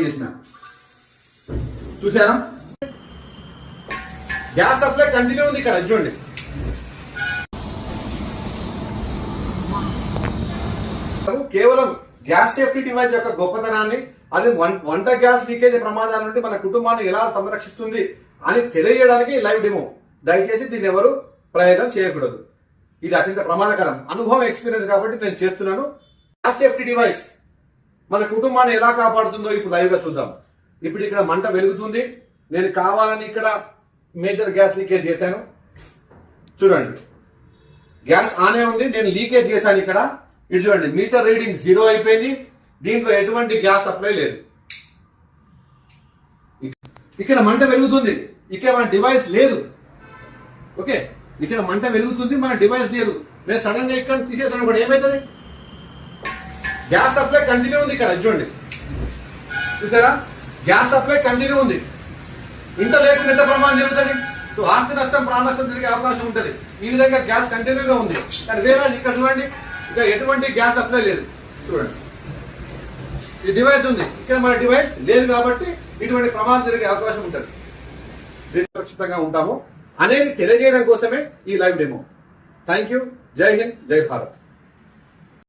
చేసిన. చూసారా gas supply continue ఉంది ఇక్కడ చూడండి. కేవలం గ్యాస్ సేఫ్టీ డివైస్ యొక్క గొప్పతనాన్ని అది వంట గ్యాస్ లీకేజ్ ప్రమాదాల నుండి మన కుటుంబాన్ని ఎలా సంరక్షిస్తుంది అని తెలియజేయడానికి లైవ్ డెమో. దయచేసి దీన్ని ఎవరు ప్రయోగం చేయకూడదు. ఇది అత్యంత ప్రమాదకరం. అనుభవం ఎక్స్పీరియన్స్ కాబట్టి నేను చేస్తున్నాను. గ్యాస్ సేఫ్టీ డివైస్ మన కుటుంబాన్ని ఎలా కాపాడుతుందో ఇప్పుడు లైవ్గా చూద్దాం. ఇప్పుడు ఇక్కడ మంట వెలుగుతుంది. నేను కావాలని ఇక్కడ మేజర్ గ్యాస్ లీకేజ్ చేశాను. చూడండి. గ్యాస్ ఆనే ఉంది నేను లీకేజ్ చేశాను ఇక్కడ. ఇటు చూడండి మీటర్ రీడింగ్ జీరో అయిపోయింది. దీంట్లో ఎటువంటి గ్యాస్ సప్లై లేదు. ఇక్కడ మంట వెలుగుతుంది. ఇక్కడ మన డివైస్ లేదు. ఓకే? ఇక్కడ మంట వెలుగుతుంది మన డివైస్ లేదు. నేను సడన్గా ఇక్కడ తీసేసాను కూడా ఏమవుతుంది గ్యాస్ సప్లై కంటిన్యూ ఉంది ఇక్కడ చూడండి. చూసారా? గ్యాస్ సప్లై కంటిన్యూ ఉంది. ఇంత లేకుండా ఎంత ప్రమాదం జరుగుతుంది? ఆస్తి నష్టం ప్రాణ నష్టం జరిగే అవకాశం ఉంటుంది. ఈ విధంగా గ్యాస్ కంటిన్యూగా ఉంది. కానీ వేరే ఇక్కడ చూడండి. ఇక్కడ ఎటువంటి గ్యాస్ సప్లై లేదు. చూడండి. ఈ డివైస్ ఉంది. ఇక్కడ మన డివైస్ లేదు కాబట్టి ఇటువంటి ప్రమాదం జరిగే అవకాశం ఉంటుంది. దీన్ని సురక్షితంగా ఉంటాము. అనేది తెలియజేయడం కోసమే ఈ లైవ్ డెమో థ్యాంక్ యూ జై హింద్ జై భారత్.